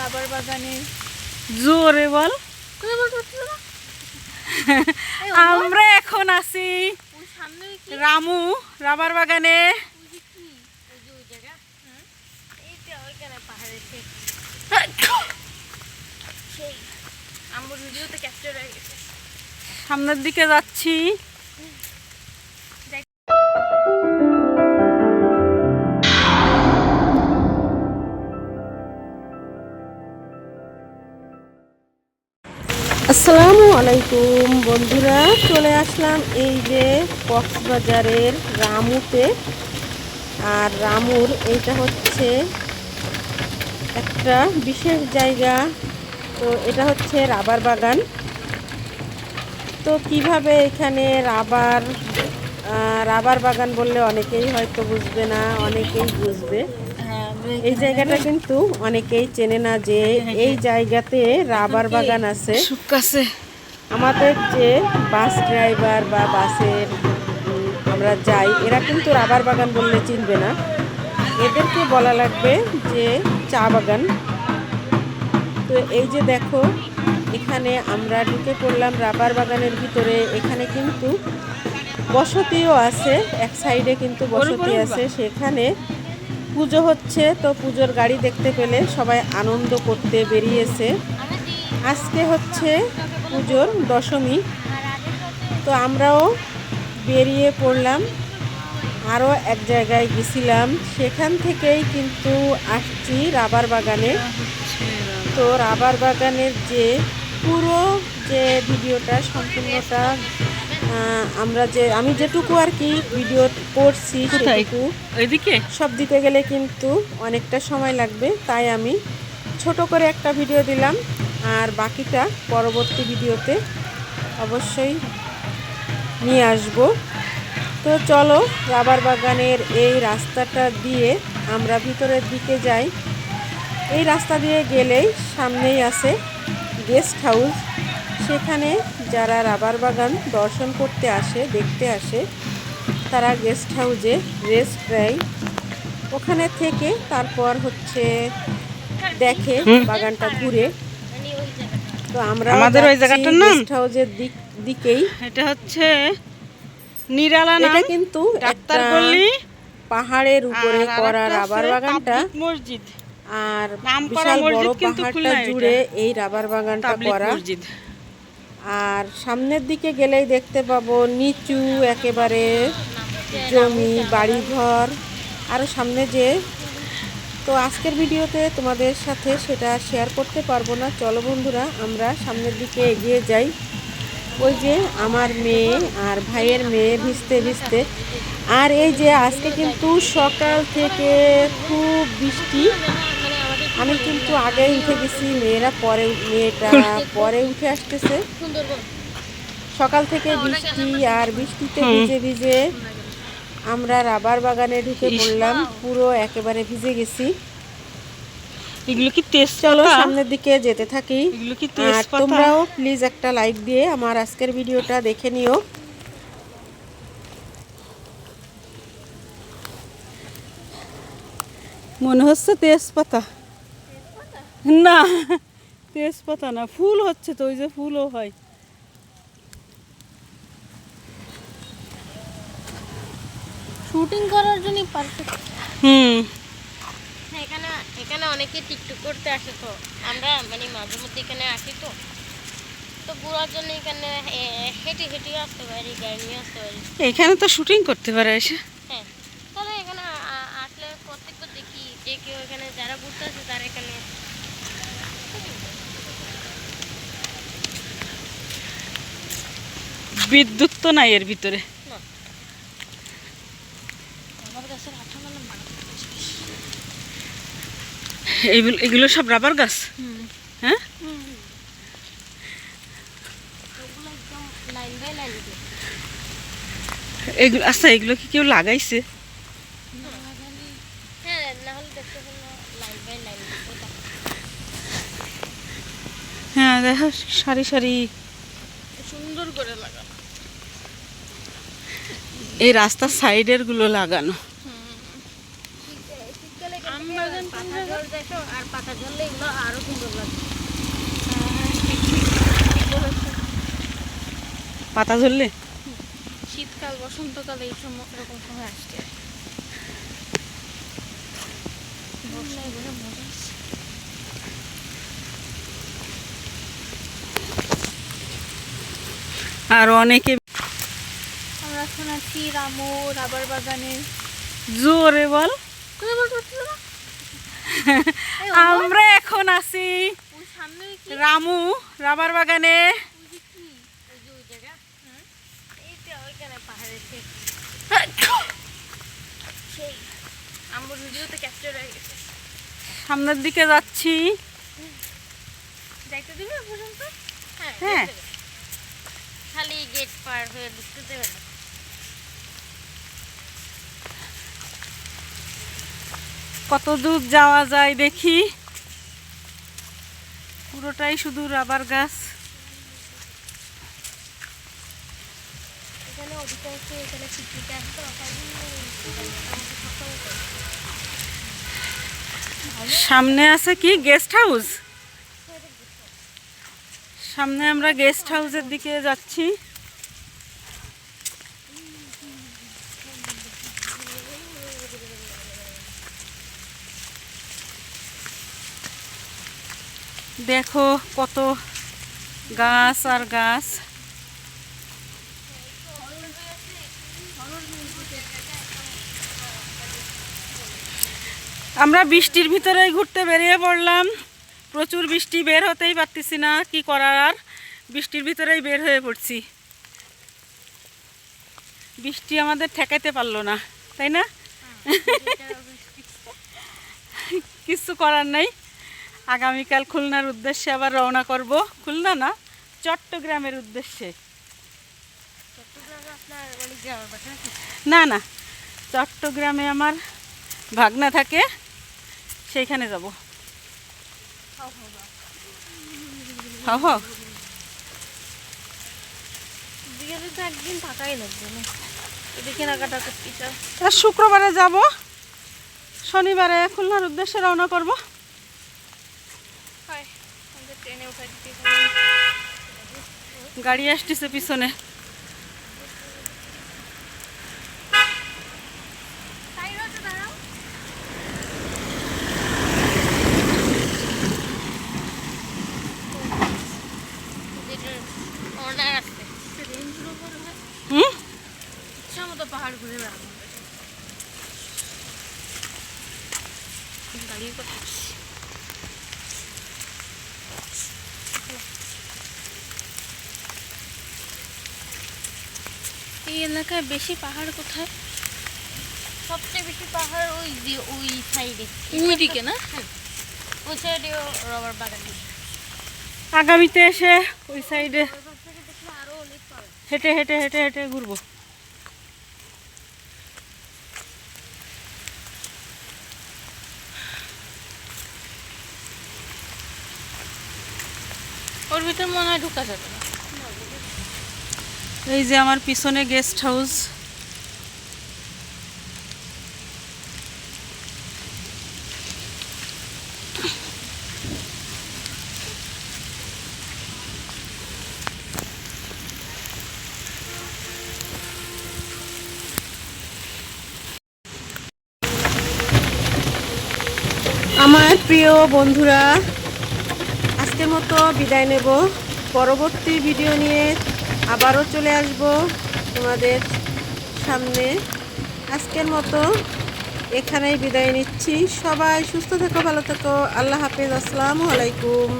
Rubber বাগানে। জোরে বল। আমরা এখন আছি রামু রাবার বাগানে। সামনের দিকে কি আসসালামু আলাইকুম, বন্ধুরা। চলে আসলাম এই যে কক্সবাজারের রামুতে। আর রামুর এইটা হচ্ছে একটা বিশেষ জায়গা। তো এটা হচ্ছে রাবার বাগান। তো কীভাবে এখানে রাবার রাবার বাগান বললে অনেকেই হয়তো বুঝবে না, অনেকেই বুঝবে। এই জায়গাটা কিন্তু অনেকেই চেনে না যে এই জায়গাতে রাবার বাগান আছে। শুকাছে আমাদের যে বাস ড্রাইভার বা বাসের আমরা যাই এরা কিন্তু রাবার বাগান বললে চিনবে না। এদেরকে বলা লাগবে যে চা বাগান। তো এই যে দেখো এখানে আমরা ঢুকে পড়লাম রাবার বাগানের ভিতরে। এখানে কিন্তু বসতিও আছে এক সাইডে কিন্তু বসতি আছে। সেখানে পুজো হচ্ছে, তো পুজোর গাড়ি দেখতে পেলে সবাই আনন্দ করতে বেরিয়েছে। আজকে হচ্ছে পুজোর দশমী, তো আমরাও বেরিয়ে পড়লাম, আরও এক জায়গায় গেছিলাম। সেখান থেকেই কিন্তু আসছি রাবার বাগানে। তো রাবার বাগানের যে পুরো যে ভিডিওটা, সম্পূর্ণটা আমরা যে আমি যেটুকু আর কি ভিডিও করছি সেটুকু ওইদিকে? সব দিতে গেলে কিন্তু অনেকটা সময় লাগবে তাই আমি ছোট করে একটা ভিডিও দিলাম আর বাকিটা পরবর্তী ভিডিওতে অবশ্যই নিয়ে আসব। তো চলো রাবার বাগানের এই রাস্তাটা দিয়ে আমরা ভিতরের দিকে যাই। এই রাস্তা দিয়ে গেলেই সামনেই আছে গেস্ট হাউস সেখানে যারা রাবার বাগান দর্শন করতে আসে দেখতে আসে তারা গেস্ট হাউসে রেস্ট নেয়। ওখানে থেকে তারপর হচ্ছে দেখে বাগানটা ঘুরে। তো আমরা আমাদের ওই জায়গাটার নাম? গেস্ট হাউসের দিক দিকেই। এটা হচ্ছে নিরালা নাম। এটা কিন্তু ডাক্তার একটা বললি পাহাড়ের উপরে করা রাবার বাগানটা। মসজিদ। আর বিশাল বড় মসজিদ কিন্তু পাহাড়টা জুড়ে এই রাবার বাগানটা করা। মসজিদ। আর সামনের দিকে গেলেই দেখতে পাবো নিচু একেবারে জমি, বাড়িঘর আরও সামনে যে। তো আজকের ভিডিওতে তোমাদের সাথে সেটা শেয়ার করতে পারব না। চলো বন্ধুরা, আমরা সামনের দিকে এগিয়ে যাই। ওই যে আমার মেয়ে আর ভাইয়ের মেয়ে ভিজতে ভিজতে। আর এই যে আজকে কিন্তু সকাল থেকে খুব বৃষ্টি। আমি কিন্তু আগে উঠে গেছি মেয়েরা পরে মেয়েটা পরে উঠে আসতেছে। সকাল থেকে বৃষ্টি আর বৃষ্টিতে ভিজে ভিজে আমরা রাবার বাগানে ঢুকে পড়লাম পুরো একেবারে ভিজে গেছি। এগুলো কি তেজ চলো সামনের দিকে যেতে থাকি। এগুলো কি আর তোমরাও প্লিজ একটা লাইক দিয়ে আমার আজকের ভিডিওটা দেখে নিও। মনে হচ্ছে তেজপাতা। না তেজপাতা না ফুল হচ্ছে তো ওই যে ফুলও হয়। শুটিং করার জন্য পারফেক্ট হুম। এখানে এখানে অনেকে টিকটক করতে আসে তো। আমরা মানে মাঝে মধ্যে এখানে আসি তো। তো ঘোরার জন্য এখানে হেঁটে হেঁটে আসতে পারি গাড়ি নিয়ে আসতে পারি। এখানে তো শুটিং করতে পারে এসে। হ্যাঁ তাহলে এখানে আসলে প্রত্যেকটা দেখি যে কেউ এখানে যারা ঘুরতে আসে তারা এখানে বিদ্যুৎ তো নাই এর ভিতরে। এগুলো সব রাবার গাছ? হ্যাঁ? এগুলো আচ্ছা এগুলো কি কেউ লাগাইছে? হ্যাঁ দেখো, সারি সারি। সুন্দর করে লাগানো এই রাস্তার সাইডেরগুলো লাগানো। পাতা জল দেখো আর পাতা জল এগুলো আরও সুন্দর লাগে পাতা ধরলে শীতকাল বসন্তকাল এই সময় আসছে। বর্ষায় বলে মজা আর অনেকে এখন আছি রামু রাবার বাগানে। জোরে বল। আমরা এখন আছি রামু রাবার বাগানে। সামনের দিকে যাচ্ছি। যাইতে দিবে পর্যন্ত? হ্যাঁ হ্যাঁ। খালি গেট পার হয়ে ঢুকতে দেবে না। কত দূর যাওয়া যায় দেখি। পুরোটাই শুধু রাবার গাছ। সামনে আছে কি? গেস্ট হাউস সামনে আমরা গেস্ট হাউসের দিকে যাচ্ছি। দেখো কত গাছ আর গাছ। আমরা বৃষ্টির ভিতরেই ঘুরতে বেরিয়ে পড়লাম। প্রচুর বৃষ্টি বের হতেই পারতেছি না কি করার আর? বৃষ্টির ভিতরেই বের হয়ে পড়ছি। বৃষ্টি আমাদের ঠেকাইতে পারল না তাই না? কিছু করার নাই। আগামীকাল খুলনার উদ্দেশ্যে আবার রওনা করব। খুলনা না চট্টগ্রামের উদ্দেশ্যে? না না চট্টগ্রামে আমার ভাগনা থাকে সেইখানে যাব। একদিন থাকাই লাগবে না। শুক্রবারে যাব। শনিবারে খুলনার উদ্দেশ্যে রওনা করব। ট্রেনে উঠে দিতে গাড়ি আসতেছে পিছনে। পাহাড় ঘুরে বেড়ানো গাড়ি করতে এই এলাকায় বেশি পাহাড় কোথায়? সবচেয়ে বেশি পাহাড় ওই ওই সাইডে। ওই দিকে না ওই সাইডে রবার বাগান আগামীতে এসে ওই সাইডে হেঁটে হেঁটে হেঁটে হেঁটে ঘুরবো। ওর ভিতর মনে হয় ঢুকা যাবে। এই যে আমার পিছনে গেস্ট হাউস আমার প্রিয় বন্ধুরা, আজকের মতো বিদায় নেব। পরবর্তী ভিডিও নিয়ে আবারও চলে আসব তোমাদের সামনে। আজকের মতো এখানেই বিদায় নিচ্ছি। সবাই সুস্থ থেকো, ভালো থেকো। আল্লাহ হাফিজ। আসসালামু আলাইকুম।